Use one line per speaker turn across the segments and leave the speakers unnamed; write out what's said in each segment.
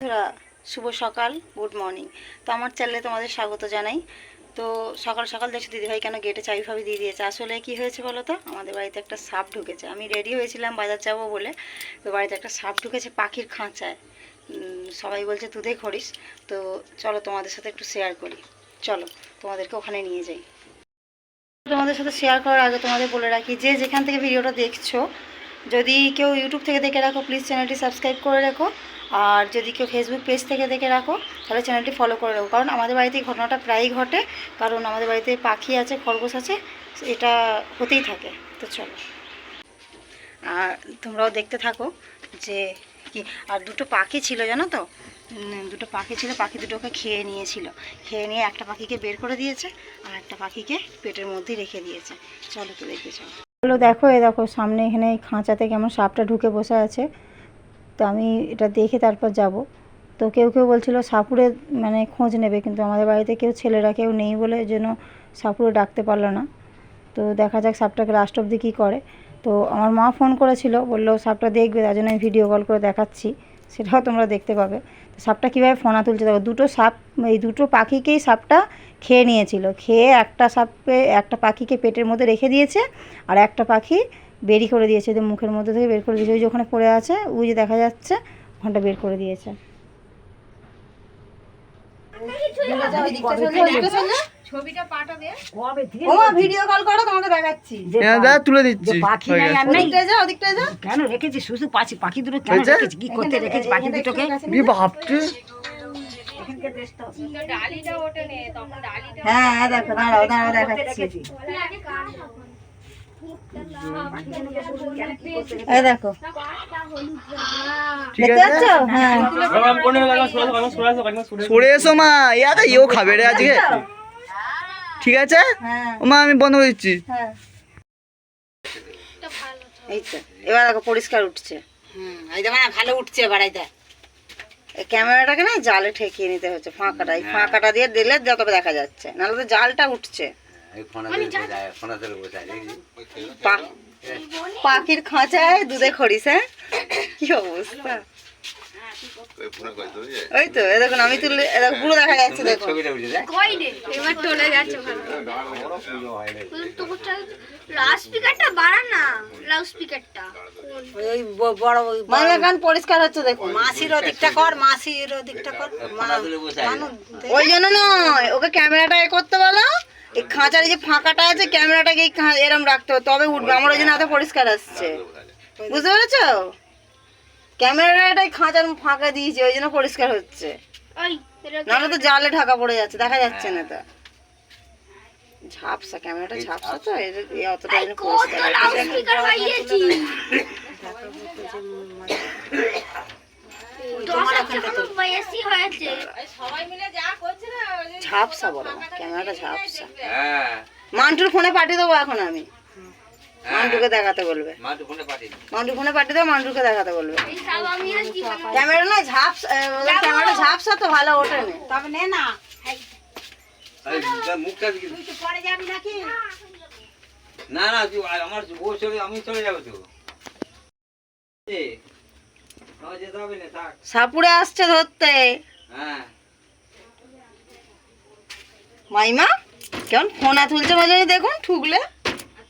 বন্ধুরা, শুভ সকাল good morning তো আমার চ্যানেলে তোমাদের স্বাগত জানাই। তো সকাল সকাল দেখছ দিদিভাই কেন গেটে চাবি ফাবি দিয়ে দিয়েছে? আসলে কি হয়েছে বলো তো আমাদের বাড়িতে একটা সাপ ঢুকেছে। আমি রেডি হয়েছিলাম বাজার যাব বলে। তো বাড়িতে একটা সাপ ঢুকেছে পাখির খাঁচায়। সবাই বলছে দুধে খড়িস তো চলো তোমাদের সাথে একটু শেয়ার করি। চলো, তোমাদেরকে ওখানে নিয়ে যাই। তোমাদের সাথে শেয়ার করার আগে তোমাদের বলে রাখি, যে যেখান থেকে ভিডিওটা দেখছ যদি কেউ ইউটিউব থেকে দেখে রাখো প্লিজ চ্যানেলটি সাবস্ক্রাইব করে রাখো। আর যদি কেউ ফেসবুক পেজ থেকে দেখে রাখো, তাহলে চ্যানেলটি ফলো করে রাখো। কারণ আমাদের বাড়িতে ঘটনাটা প্রায়ই ঘটে, কারণ আমাদের বাড়িতে পাখি আছে, খরগোশ আছে, এটা হতেই থাকে। তো চলো। আর তোমরাও দেখতে থাকো যে কি, আর দুটো পাখি ছিল, জানো তো? দুটো পাখি ছিল, পাখি দুটোকে খেয়ে নিয়েছিল। খেয়ে নিয়ে একটা পাখিকে বের করে দিয়েছে, আর একটা পাখিকে পেটের মধ্যেই রেখে দিয়েছে। চলো তো দেখে চলো। হলো দেখো, এ দেখো, সামনে এখানে খাঁচাতে কেমন সাপটা ঢুকে বসে আছে। তো আমি এটা দেখে তারপর যাব। তো কেউ কেউ বলছিল, সাপুরে মানে খোঁজ নেবে, কিন্তু আমাদের বাড়িতে কেউ ছেলেরা কেউ নেই বলে জন্য সাপুরে ডাকতে পারল না। তো দেখা যাক সাপটাকে লাস্ট অবধি কী করে। তো আমার মা ফোন করেছিল, বলল, সাপটা দেখবে, তার জন্য আমি ভিডিও কল করে দেখাচ্ছি। সেটাও তোমরা দেখতে পাবে। তো সাপটা কীভাবে ফোনা তুলছে দেখো, দুটো সাপ, এই দুটো পাখিকেই সাপটা খেয়ে নিয়েছিল। খেয়ে একটা সাপে একটা পাখিকে পেটের মধ্যে রেখে দিয়েছে আর একটা পাখি বেরি করে দিয়েছে। যে মুখের মধ্যে থেকে বের করে দিয়েছে। ওই যে ওখানে পড়ে আছে, ওই যে দেখা যাচ্ছে, ওখানটা বের করে দিয়েছে। ভিডিও কল করো তোমাকে দেখাচ্ছি।
হ্যাঁ দাদা তুলে দিচ্ছি।
পাখি নাই আর নেই।
ওদিকটায় যাও ওদিকটায়
কেন রেখেছি শুধু পাখি পাখি দুটো কেন রেখেছি কি করতে রেখেছি পাখি দুটোকে?
হ্যাঁ হ্যাঁ দেখো দাঁড়াও দাঁড়াও দেখাচ্ছি। এই দেখো।
ঠিক
দেখতে
আছে?
পাচ্ছ?
সরে এসো মা। ইয়াদা ইও খাবে রে আজকে। ঠিক আছে?
হ্যাঁ।
মা আমি বন্ধ করে দিচ্ছি।
হ্যাঁ। এই তো এবার দেখো পরিষ্কার উঠছে।
হুম এই দেখো না ভালো উঠছে বাড়াইতে
ক্যামেরাটাকে না জালে ঠেকিয়ে নিতে হচ্ছে ফাঁকাটা। এই ফাঁকাটা দিয়ে দিলে তবে দেখা যাচ্ছে নাহলে তো জালটা উঠছে। পাখির খাঁচায় দুধে খড়িস হ্যাঁ? কি অবস্থা? ওই তো দেখুন আমি তুললে পুরো দেখা যাচ্ছে দেখুন।
এবার চলে গেছে লাউড স্পিকারটা বাড়া না লাউড স্পিকারটা
ওই বড়
মানে কান পরিষ্কার হচ্ছে দেখুন।
মাসির ওদিকটা কর মাসির ওদিকটা কর।
ওই জন্য নয় ওকে ক্যামেরাটা এ করতে বলো। এই খাঁচার যে ফাঁকাটা আছে ক্যামেরাটাকে খা- এরম রাখতে হবে তবে উঠবে। আমার ওই জন্য এত পরিষ্কার আসছে। বুঝতে পেরেছ? ক্যামেরাটা এই খাঁচার ফাঁকা দিয়েছে ওই জন্য পরিষ্কার হচ্ছে। নাহলে তো জালে ঢাকা পড়ে যাচ্ছে দেখা যাচ্ছে না তো। ঝাপসা ক্যামেরাটা ঝাপসা তো এর এই অতটা পরিষ্কার ঝাপসা বড় ক্যামেরাটা ঝাপসা। মান্টুর ফোনে পাঠিয়ে দেবো এখন আমি। মান্টুকে দেখাতে বলবে। ফোনে পাঠিয়ে মান্টুকে দেখাতে বলবে? ক্যামেরা না ওদের ক্যামেরাটা ঝাপসা তো ভালো ওঠে না।
তবে নে না।
মুখটা দিকে
তুই তো পরে যাবি নাকি?
না না আমার ও চলে আমি চলে যাব তো। এ, আমার যেতে হবে না থাক।
সাপুরে আসছে ধরতে।
হ্যাঁ।
মাইমা কেমন ফোনা তুলছে মাঝে দেখুন ঠুকলে।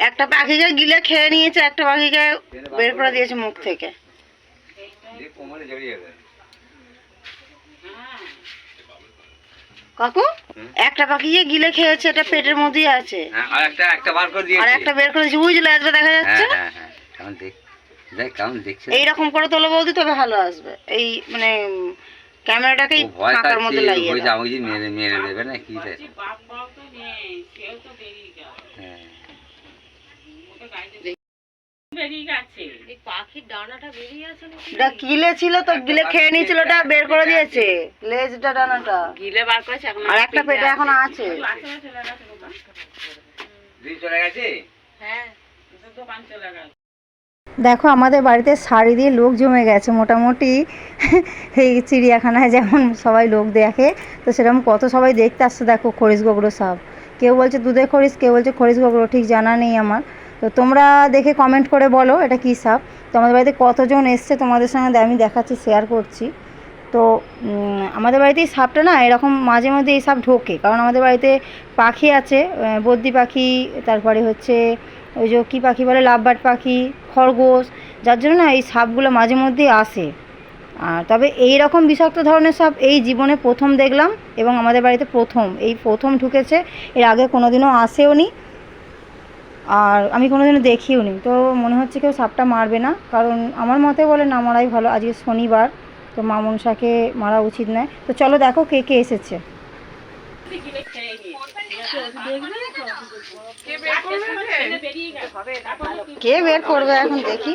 একটা পাখিকে গিলে খেয়ে নিয়েছে একটা পাখিকে বের করে দিয়েছে মুখ থেকে। কাকু। একটা পাখিকে গিলে খেয়েছে এটা পেটের মধ্যেই আছে।
হ্যাঁ আর একটা একটা বার করে দিয়েছে।
আর একটা বের করে দিয়েছে বুঝলে একটা দেখা যাচ্ছে?
হ্যাঁ হ্যাঁ হ্যাঁ কেমন দেখ দেখ কেমন দেখছে।
এইরকম করে তোলো বৌদি তবে ভালো আসবে। এই মানে উম, ক্যামেরাটাকেই ফাঁকার মধ্যে লাগিয়ে দাও।
আমাকে যে মেরে মেরে দেবে না কি রে হ্যাঁ
এই পাখির ডানাটা বেরিয়ে আছে
এটা গিলে ছিল তো গিলে খেয়ে নিয়েছিল ওটা বের করে দিয়েছে। লেজটা ডানাটা।
গিলে বার করেছে এখন
আর একটা পেটে এখনও আছে।
দুই চলে গেছে
হ্যাঁ
দেখো আমাদের বাড়িতে শাড়ি দিয়ে লোক জমে গেছে মোটামুটি। এই চিড়িয়াখানায় যেমন সবাই লোক দেখে তো সেরকম কত সবাই দেখতে আসছে দেখো খরিশ গোগড়ো সাপ কেউ বলছে দুধের খরিশ কেউ বলছে খরিশ গোগড়ো ঠিক জানা নেই আমার। তো তোমরা দেখে কমেন্ট করে বলো এটা কী সাপ। তো আমাদের বাড়িতে কতজন এসছে তোমাদের সঙ্গে আমি দেখাচ্ছি শেয়ার করছি। তো আমাদের বাড়িতে এই সাপটা না এরকম মাঝে মধ্যে এই সাপ ঢোকে। কারণ আমাদের বাড়িতে পাখি আছে বদ্যি পাখি, তারপরে হচ্ছে ওই যে কী পাখি বলে, লাভবার্ড পাখি, খরগোশ, যার জন্য না এই সাপগুলো মাঝে মধ্যেই আসে। তবে এই রকম বিষাক্ত ধরনের সাপ এই জীবনে প্রথম দেখলাম এবং আমাদের বাড়িতে প্রথম। এই প্রথম ঢুকেছে এর আগে কোনোদিনও আসেও নি। আর আমি কোনোদিনও দেখিও নি। তো মনে হচ্ছে কেউ সাপটা মারবে না। কারণ আমার মতে বলে না মারাই ভালো আজকে শনিবার তো মা মনসাকে মারা উচিত নয়। তো চলো দেখো কে কে এসেছে। কে বের করবে এখন দেখি।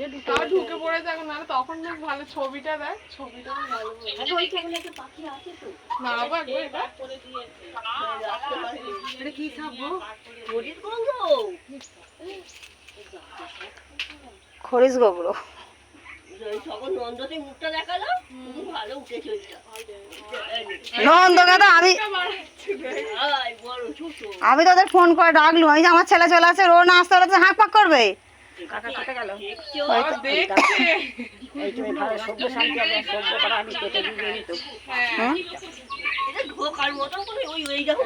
খেয়েছে তো
তাও ঢুকে পড়ে যাক না তখন বেশ ভালো ছবিটা ভালো
ভালো উঠেছে ওইটা।
আমি আমি তোদের ফোন করে ডাকলু আমি যে আমার ছেলে চলে আসে রো না আসতে হলে তো হাঁক পাক করবে?
দেখছ
আবার দেখছে। হ্যাঁ।
এটা ঢোকার মতন করে ওই ওই দেখো।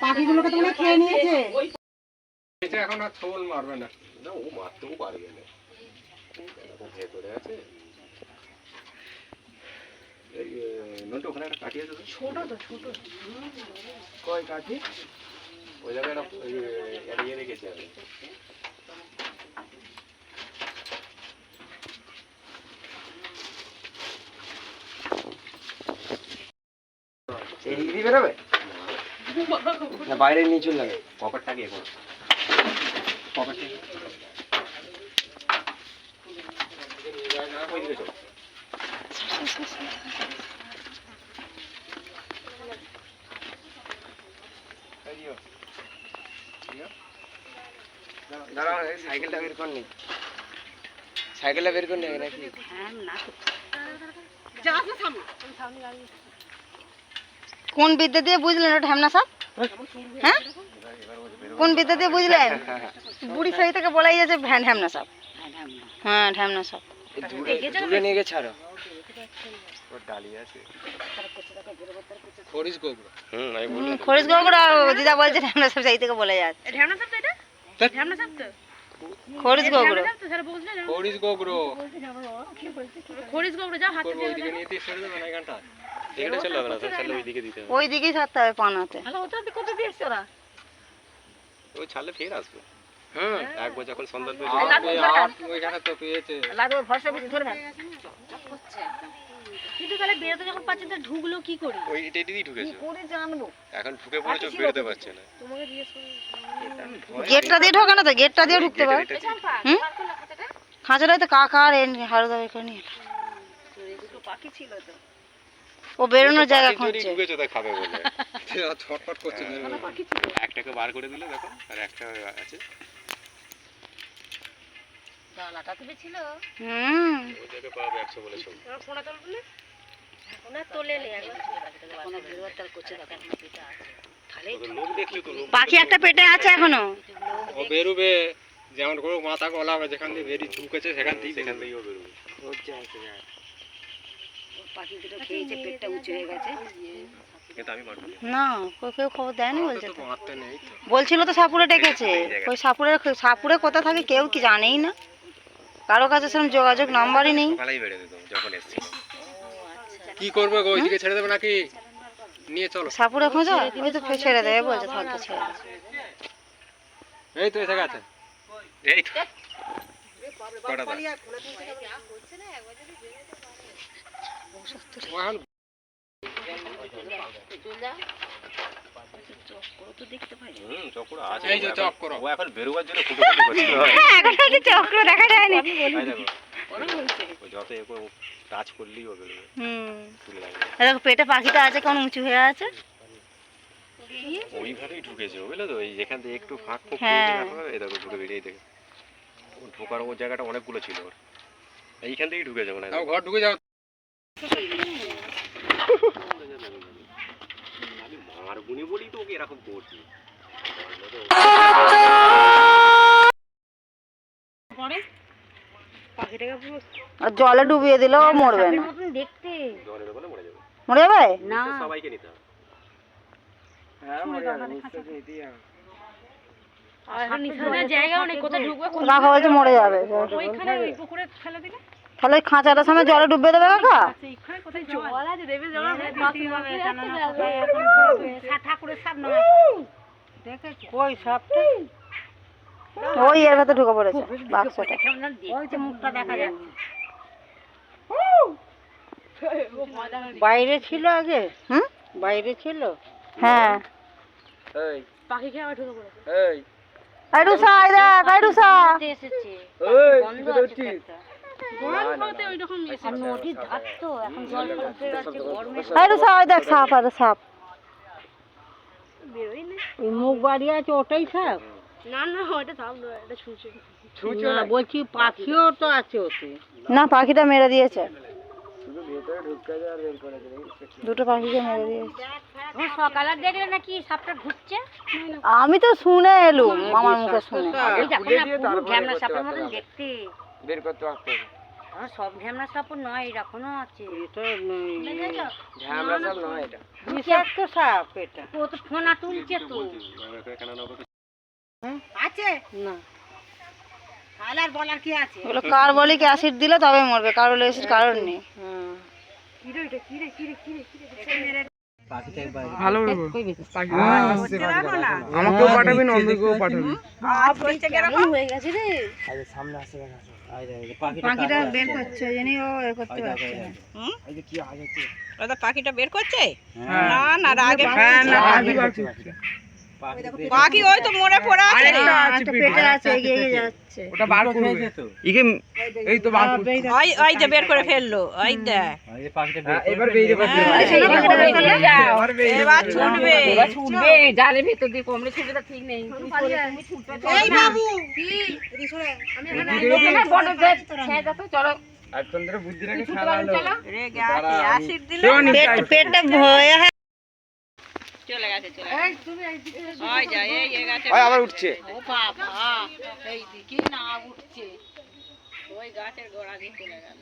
পাখিগুলোকে তোমরা খেয়ে নিয়েছে।
এখন আর ছোল মারবে না। না ও মারতেও পারবে না। ভেতরে আছে। এই নন্টু ওখানে একটা কাঠি আছে ছোট তো ছোট। কয় কাঠি? ওই জায়গায় একটা এড়িয়ে রেখেছি আমি
এই দিক দিয়ে বেরোবে? না বাইরে নিয়ে চলে যাবে।
পকেটটা গিয়ে করো পকেটটা ওইদিকে চলো
দাঁড়াও এই সাইকেলটা বের কর নি সাইকেলটা বের কর নি নাকি
কোন বিদ্যা দিয়ে বুঝলেন ওটা ঢ্যামনা সাপ? হ্যাঁ? কোন বিদ্যা দিয়ে বুঝলেন? বুড়ি সাই থেকে বলাই যাচ্ছে ভ্যান ঢ্যামনা সাপ। হ্যাঁ ঢ্যামনা
এই দূরে নিয়ে গিয়ে ছাড়ো খরিশ
গগড়া দিদা বলছে ঢ্যামনা সাপ সাই থেকে বলে যাচ্ছে। খরিশ গগড়ো
খরিশ গোবর খরিশ গোবর যা হাতে ওইদিকে নিয়ে দিয়ে ছেড়ে দেবে না এখানটা এখানে চলে হবে না তাহলে ওইদিকে দিতে হবে।
ওই দিকেই থাকতে হবে পানাতে
ওই ছাড়লে ফের আসবে।
হুম
একবার যখন সন্ধ্যা দিয়ে ওইখানে তো পেয়েছে।
কিন্তু তাহলে বেরোতে যখন পাচ্ছে তো ঢুকলো কি করে?
ওই এটা দিয়েই ঢুকেছে। করে জানব? এখন ঢুকে পড়েছে বেরোতে পারছে না।
তোমাকে জিজ্ঞেস গেটটা দিয়ে ঢোকানো তো গেটটা দিয়ে ঢুকতে পারে। হুম? খাঁচাটাই তো কাকা আর হারুদা এখানে নিয়ে এলো। ও বেরোনোর জায়গা
পাখি
খুঁজছে।
ঢুকেছে তাই খাবে বলে। ছটফট করছে একটাকে বার করে দিলে দেখো আর একটা আছে।
ডালাটা তুমি ছিল
হুম।
ওদেরকে পাবে একশো বলে ছবি
ওনার তোলে নে
পাখি একটা পেটে আছে এখনও?
ও বেরোবে যেমন করে মাথা গলা হবে যেখান দিয়ে বেরিয়ে ঢুকেছে সেখান থেকে সেখান থেকেও বেরোবে।
পাখি দুটো খেয়েছে পেটটা উঁচু হয়ে গেছে
কিন্তু আমি মারবো। না।
না কেউ কেউ খবর দেয়নি বলছে বলছিল তো সাপুরে ডেকেছে। ওই সাপুরে সাপুরে কোথা থাকে কেউ কি জানেই না। কারও কাছে সেরকম যোগাযোগ নাম্বারই নেই।
যখন কি করবে গো ওইদিকে ছেড়ে দেবে নাকি?
নিয়ে চলো।
সাপুরে খোঁজা? ওই তো ছেড়ে দেবে বলছে থাকতে ছেড়ে।
এই তো এসে গেছে।
এই তো। কটা চক্র
হ্যাঁ, চক্র দেখা যায়নি।
যত এ করে টাচ করলেই ও বেরোবে
হুম দেখো পেটে পাখিটা আছে কেমন উঁচু হয়ে আছে।
ওইভাবেই ঢুকেছে বুঝলে তো? যেখান থেকে একটু ফাঁক ফুক
হ্যাঁ।
এই দেখো ঢুকে বেরিয়ে দেখে। ঢোকার ওর জায়গাটা অনেকগুলো ছিল ওর। এইখান থেকেই
ঘর ঢুকে যাও।
আমি মার গুনি বলি তো ওকে এরকম করছি।
আর জলে ডুবিয়ে দিলেও মরবে না।
মরে যাবে।
মরে যাবে?
নিশ্চয় সবাইকে নিতে হবে।
হ্যাঁ
কাকা বলছে মরে যাবে। তাহলে খাঁচাটার সামনে জলে ডুবিয়ে দেবে কাকা?
জল? ঠাকুরের সাপ
সাপটা? ওই এর ভেতরে ঢুকে পড়েছে বাক্সটা।
ওই যে মুখটা দেখা যাচ্ছে
বাইরে ছিল আগে? হুম? বাইরে ছিল? হ্যাঁ।
এই।
পাখি খেয়ে আবার ঢুকে পড়েছে।
এই।
এসেছে।
আছে ওটাই সাপ?
না না ওটা এটা ছুঁচো।
না
বলছি পাখিও তো আছে ওতে। না পাখিটা মেরে দিয়েছে। দুটো পাখিকে মেরে
সকালে দেখলে নাকি সাপটা ঘুরছে?
আমি তো শুনে এলুম আমার মুখে শুনে।
সাপের মতন দেখতে।
বের করতে আসতে
আর সব ঢ্যামনা সাপ নয় এরকমও আছে।
নয় এটা।
বিষাক্ত সাপ এটা।
ও তো ফোনা তুলছে তো। আছে?
না।
তাহলে আর বলার কি আছে?
ওগুলো কার্বলিক অ্যাসিড দিলে তবে মরবে। কার্বলিক অ্যাসিড কারণ নেই।
ভালো আমাকেও পাঠাবি নন্দকেও পাঠাবি।
হয়ে গেছে রে? পাখিটা বের করছে জানি ও করতে পারছে না।
পাখিটা বের করছে?
হ্যাঁ।
না না আগে
হ্যাঁ না পাখি
ওই তো মরে পড়ে আছে
আরেকটা
একটা
পেটে
পেটে আছে এগিয়ে এগিয়ে যাচ্ছে।
ওটা বার করবে। ইকে এই তো বার করবে
ওই ওই যে বের করে ফেলল ওই দেখ।
হ্যাঁ, এবার বেরিয়ে পারবে এবার বেরিয়ে
এবার ছুটবে।
ছুটবে। জালের ভেতর দিয়ে কমলে ছুটবে তো ঠিক নেই।
এই বাবু!
চলো।
এখন ধরে বুদ্ধি রাখে হলো।
রে গেছে অ্যাসিড দিল?
পেট পেটটা ভয়ে
চলে গেছে চলে গেছে। ওই যা এই এই গাছে
ওই আবার উঠছে।
ও বাবা এই দিকে না উঠছে। ওই গাছের গোড়া দিয়ে চলে গেল।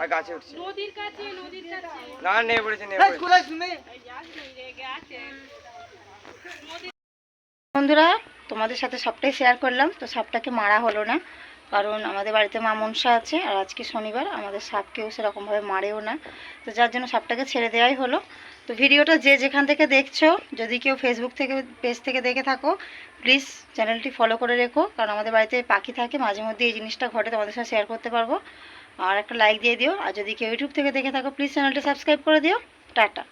আর গাছে উঠছে। নদীর কাছে নদীর কাছে। না নেই পড়েছে নেই পড়েছে।
বন্ধুরা তোমাদের সাথে সবটাই শেয়ার করলাম তো সাপটাকে মারা হলো না। কারণ আমাদের বাড়িতে মা মনসা আছে আর আজকে শনিবার আমাদের সাপ কেউ সেরকমভাবে মারেও না। তো যার জন্য সাপটাকে ছেড়ে দেওয়াই হলো। তো ভিডিওটা যে যেখান থেকে দেখছ, যদি কেউ ফেসবুক থেকে পেজ থেকে দেখে থাকো প্লিজ চ্যানেলটি ফলো করে রেখো, কারণ আমাদের বাড়িতে পাখি থাকে, মাঝে মধ্যে এই জিনিসটা ঘটে, তোমাদের সাথে শেয়ার করতে পারব। আর একটা লাইক দিয়ে দিও, আর যদি কেউ ইউটিউব থেকে দেখে থাকো প্লিজ চ্যানেলটা সাবস্ক্রাইব করে দিও। টাটা।